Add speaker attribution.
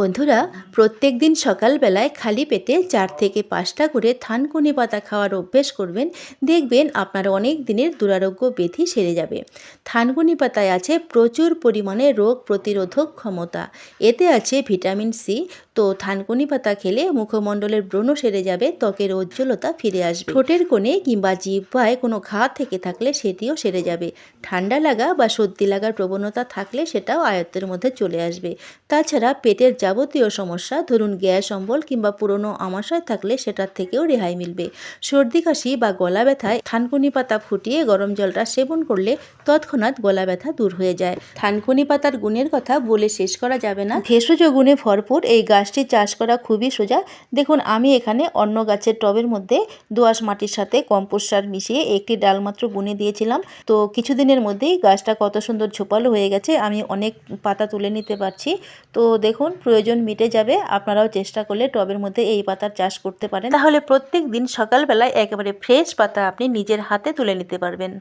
Speaker 1: বন্ধুরা, প্রত্যেক দিন সকালবেলায় খালি পেটে চার থেকে পাঁচটা করে থানকুনি পাতা খাওয়ার অভ্যেস করবেন। দেখবেন আপনার অনেক দিনের দুরারোগ্য ব্যাধি সেরে যাবে। থানকুনি পাতায় আছে প্রচুর পরিমাণে রোগ প্রতিরোধক ক্ষমতা। এতে আছে ভিটামিন সি তো থানকুনি পাতা খেলে মুখমণ্ডলের ব্রণ সেরে যাবে, ত্বকের উজ্জ্বলতা ফিরে আসবে। ঠোঁটের কোণে কিংবা জিহ্বায় কোনো ঘা থেকে থাকলে সেটিও সেরে যাবে। ঠান্ডা লাগা বা সর্দি লাগার প্রবণতা থাকলে সেটাও আয়ত্তের মধ্যে চলে আসবে। তাছাড়া পেটের যাবতীয় সমস্যা, ধরুন গ্যাস অম্বল কিংবা পুরনো আমাশয় থাকলে সেটার থেকেও রেহাই মিলবে। সর্দি, কাশি বা গলা ব্যথায় থানকুনি পাতা ফুটিয়ে গরম জলটা সেবন করলে তৎক্ষণাৎ গলা ব্যথা দূর হয়ে যায়। থানকুনি পাতার গুণের কথা বলে শেষ করা যাবে না। ভেষজ গুণে ভরপুর এই গাছটি চাষ করা খুবই সোজা। দেখুন, আমি এখানে অন্য গাছের টবের মধ্যে দোআঁশ মাটির সাথে কম্পোস্ট সার মিশিয়ে একটি ডাল মাত্র বুনে দিয়েছিলাম। তো কিছুদিনের মধ্যেই গাছটা কত সুন্দর ঝোপালো হয়ে গেছে, আমি অনেক পাতা তুলে নিতে পারছি। তো দেখুন, প্রয়োজন মিটে যাবে, আপনারাও চেষ্টা করলে টবের মধ্যে এই পাতার চাষ করতে পারেন। তাহলে প্রত্যেক দিন সকালবেলায় একেবারে ফ্রেশ পাতা আপনি নিজের হাতে তুলে নিতে পারবেন।